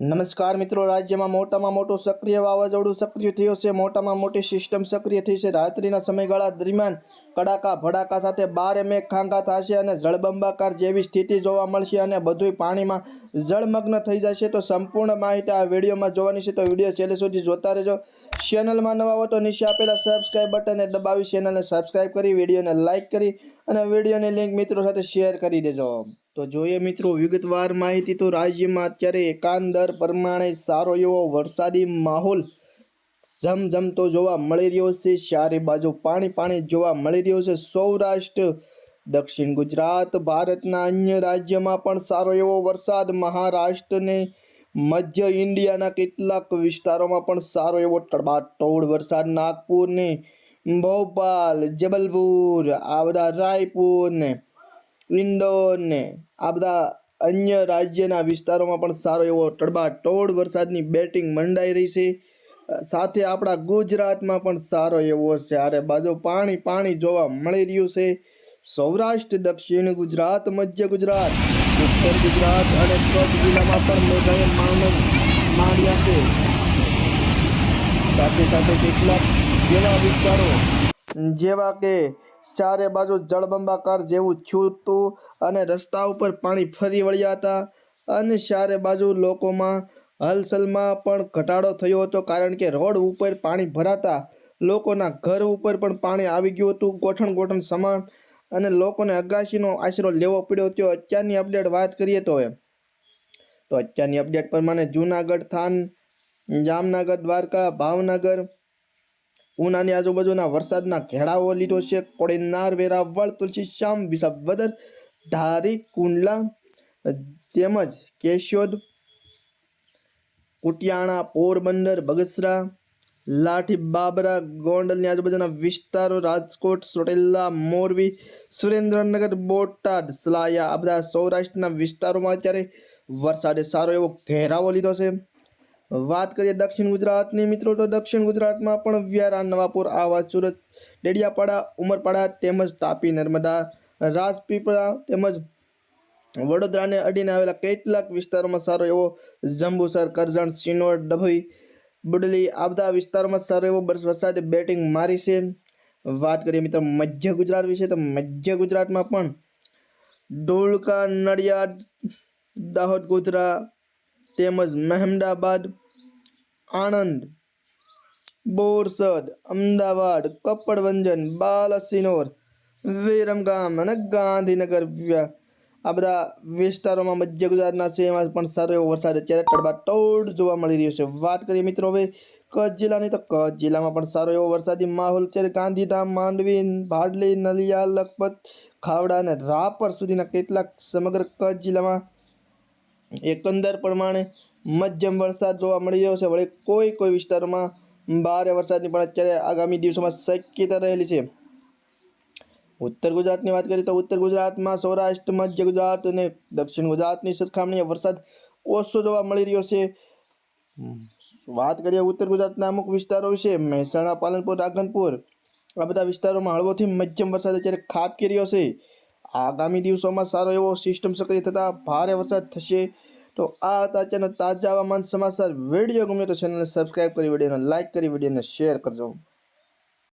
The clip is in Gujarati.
નમસ્કાર મિત્રો, રાજ્યમાં મોટામાં મોટું સક્રિય વાવાઝોડું સક્રિય થયું છે. મોટામાં મોટી સિસ્ટમ સક્રિય થઈ છે. રાત્રિના સમયગાળા દરમિયાન કડાકા, ભડાકા સાથે બારે મેઘ ખાંગા થશે અને જળબંબાકાર જેવી સ્થિતિ જોવા મળશે અને બધુંય પાણીમાં જળમગ્ન થઈ જશે. તો સંપૂર્ણ માહિતી આ વિડીયોમાં જોવાની છે. તો વીડિયો છેલ્લે સુધી જોતા રહેજો. ચેનલમાં નવા હો તો નીચે આપેલા સબસ્ક્રાઇબ બટનને દબાવી ચેનલને સબસ્ક્રાઈબ કરી, વિડીયોને લાઇક કરી અને વિડીયોની લિંક મિત્રો સાથે શેર કરી દેજો. તો જોઈએ મિત્રો, વિગતવાર માહિતી તો રાજ્યમાં અત્યારે એકાંદર પ્રમાણે સારો એવો વરસાદી માહોલ ઝમઝમતો જોવા મળી રહ્યો છે. ચારે બાજુ પાણી પાણી જોવા મળી રહ્યો છે. સૌરાષ્ટ્ર, દક્ષિણ ગુજરાત, ભારતના અન્ય રાજ્યમાં પણ સારો એવો વરસાદ. મહારાષ્ટ્રને મધ્ય ઇન્ડિયાના કેટલાક વિસ્તારોમાં પણ સારો એવો તડબાતોડ વરસાદ. નાગપુરને ભોપાલ, જબલપુર આ બધા રાયપુર ને ઇન્દોર ને આ બધા અન્ય રાજ્યના વિસ્તારોમાં પણ સારો એવો તડબાતોડ વરસાદની બેટિંગ મંડાઈ રહી છે. સાથે આપણા ગુજરાતમાં પણ સારો એવો ચારે બાજુ પાણી પાણી જોવા મળી રહ્યું છે. સૌરાષ્ટ્ર, દક્ષિણ ગુજરાત, મધ્ય ગુજરાત, ઉત્તર ગુજરાત અને કચ્છ જિલ્લામાં પણ મેઘાએ માનવ માંડ્યા છે. સાથે સાથે કેટલાક જેવા વિસ્તારો જેવા કે ચારે બાજુ જળબંબાકાર જેવું થયું અને રસ્તા ઉપર પાણી ફરી વળ્યા હતા. અને ચારે બાજુ લોકોમાં હલચલમાં પણ ઘટાડો થયો હતો કારણ કે રોડ ઉપર પાણી ભરાતા લોકોના ઘર ઉપર પણ પાણી આવી ગયું હતું. ગોઠણ ગોઠણ સમાન અને લોકોને અગાશીનો આશરો લેવો પડ્યો હતો. અત્યારની અપડેટ વાત કરીએ તો હવે તો અત્યારની અપડેટ પ્રમાણે જૂનાગઢ થાન, જામનગર, દ્વારકા, ભાવનગર ઉનાની આજુબાજુના વરસાદના ઘેડાઓ લીધો છે. કોળીનાર વેરાવળ તુલસી શ્યામ વિસાવદર, ધારી, કુંડલા તેમજ કેશોદ, કુટિયાણા, પોરબંદર, બગસરા લાઠી બાબરા ગોંડલની આજુબાજુના વિસ્તારો, રાજકોટ સોટેલા મોરબી, સુરેન્દ્રનગર, બોટાદ, સલાયા આ બધા સૌરાષ્ટ્રના વિસ્તારોમાં અત્યારે વરસાદે સારો એવો ઘેરાવો લીધો છે. વાત કરીએ દક્ષિણ ગુજરાતની, મિત્રો, તો દક્ષિણ ગુજરાતમાં પણ વ્યારા, નવાપુર, આવા સુરત, ડેડિયાપાડા, ઉમરપાડા તેમજ તાપી, નર્મદા, રાજપીપળા તેમજ વડોદરાને અડીને આવેલા કેટલાક વિસ્તારોમાં સારો એવો જંબુસર, કરજણ, સિનોર, ડભોઈ, બુડલી આ બધા વિસ્તારોમાં સારો એવો વરસાદે બેટિંગ મારી છે. વાત કરીએ મિત્રો મધ્ય ગુજરાત વિશે, તો મધ્ય ગુજરાતમાં પણ ધોળકા, નડિયાદ, દાહોદ, ગોધરા તેમજ મહેમદાબાદ, આણંદ, બોરસદ, અમદાવાદ, કપડવંજન, બાલસિનોર, વિરમગામ અને ગાંધીનગર આ બધા વિસ્તારોમાં મધ્ય ગુજરાતના છે. એમાં પણ સારો એવો વરસાદ અત્યારે તડબાતોડ જોવા મળી રહ્યો છે. વાત કરીએ મિત્રો હવે કચ્છ જિલ્લાની, તો કચ્છ જિલ્લામાં પણ સારો એવો વરસાદી માહોલ છે ગાંધીધામ, માંડવી, ભાડલી, નલિયા, લખપત, ખાવડા અને રાપર સુધીના કેટલાક સમગ્ર કચ્છ જિલ્લામાં એકંદર પ્રમાણે મધ્યમ વરસાદ જોવા મળી રહ્યો છે. વળી કોઈ કોઈ વિસ્તારોમાં ભારે વરસાદની પણ અત્યારે આગામી દિવસોમાં શક્યતા રહેલી છે. ઉત્તર ગુજરાતની વાત કરીએ તો ઉત્તર ગુજરાતમાં સૌરાષ્ટ્ર, મધ્ય ગુજરાત અને દક્ષિણ ગુજરાતની સરખામણીએ વરસાદ ઓછો જોવા મળી રહ્યો છે. વાત કરીએ ઉત્તર ગુજરાતના અમુક વિસ્તારો વિશે, મહેસાણા, પાલનપુર, રાધનપુર, આ બધા વિસ્તારોમાં હળવોથી મધ્યમ વરસાદ અત્યારે ખાબકી રહ્યો છે. આગામી દિવસોમાં સારો એવો સિસ્ટમ સક્રિય થતાં ભારે વરસાદ થશે. તો આ હતા અત્યારના તાજા હવામાન સમાચાર. વીડિયો ગમે તો ચેનલને સબસ્ક્રાઈબ કરી, વિડીયોને લાઇક કરી, વિડીયોને શેર કરજો.